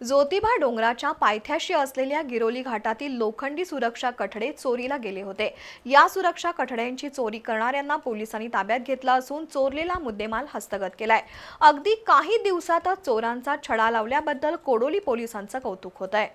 ज्योतिबा डोंगराच्या पायथ्याशी असलेल्या गिरोली घाटातील लोखंडी सुरक्षा कठडे चोरीला गेले होते. या सुरक्षा कठड्यांची चोरी करणाऱ्यांना पोलिसांनी ताब्यात घेतला असून चोरलेला मुद्देमाल हस्तगत केलाय. अगदी काही दिवसातच चोरांचा छडा लावल्याबद्दल कोडोली पोलिसांचं कौतुक होत आहे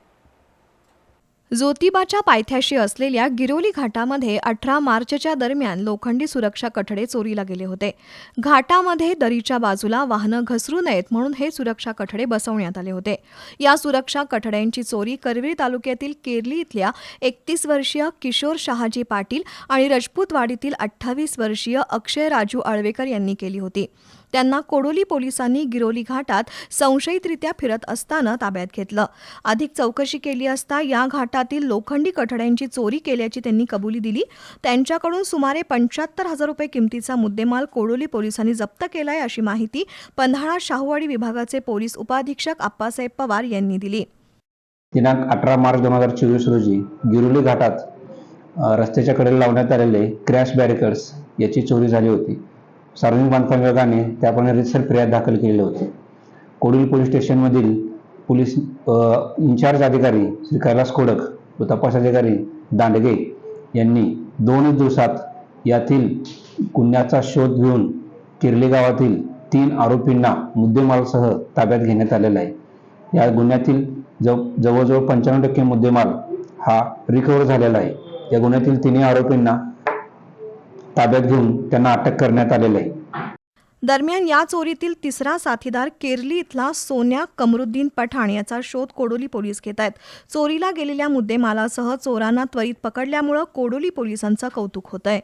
ज्योतिबाच्या पायथ्याशी असलेल्या गिरोली घाटामध्ये अठरा मार्चच्या दरम्यान लोखंडी सुरक्षा कठडे चोरीला गेले होते. घाटामध्ये दरीच्या बाजूला वाहनं घसरू नयेत म्हणून हे सुरक्षा कठडे बसवण्यात आले होते. या सुरक्षा कठड्यांची चोरी करवीर तालुक्यातील केरली इथल्या एकतीस वर्षीय किशोर शहाजी पाटील आणि रजपूतवाडीतील अठ्ठावीस वर्षीय अक्षय राजू आळवेकर यांनी केली होती. त्यांना कोडोली पोलिसांनी गिरोली घाटात संशयितरित्या फिरत असताना ताब्यात घेतलं. अधिक चौकशी केली असता या घाटातील लोखंडी कठड्यांची चोरी केल्याची त्यांनी कबुली दिली. त्यांच्याकडून सुमारे पंच्याहत्तर हजार रुपये किमतीचा मुद्देमाल कोडोली पोलिसांनी जप्त केलाय अशी माहिती पन्हाळा शाहूवाडी विभागाचे पोलीस उपाधीक्षक आप्पासाहेब पवार यांनी दिली. दिनांक अठरा मार्च दोन हजार चोवीस रोजी गिरोली घाटात रस्त्याच्या कडेला लावण्यात आलेले क्रॅश बॅरिकर्स याची चोरी झाली होती. सार्वजनिक बांधकाम विभागाने त्याप्रमाणे रितसर फिर्याद दाखल केलेली होती. कोडील पोलीस स्टेशनमधील पोलीस इन्चार्ज अधिकारी श्री कैलास कोडक व तपास अधिकारी दांडगे यांनी दोनच दिवसात यातील गुन्ह्याचा शोध घेऊन किर्ली गावातील तीन आरोपींना मुद्देमालसह ताब्यात घेण्यात आलेला आहे. या गुन्ह्यातील जव जवळजवळ पंच्याण्णव टक्के मुद्देमाल हा रिकव्हर झालेला आहे. या गुन्ह्यातील तिन्ही आरोपींना ताब्यात घेऊन त्यांना अटक करण्यात आलेलं आहे. दरम्यान या चोरीतील तिसरा साथीदार केरली इथला सोन्या कमरुद्दीन पठाण याचा शोध कोडोली पोलीस घेत आहेत. चोरीला गेलेल्या मुद्देमालासह चोरांना त्वरित पकडल्यामुळं कोडोली पोलिसांचं कौतुक होत आहे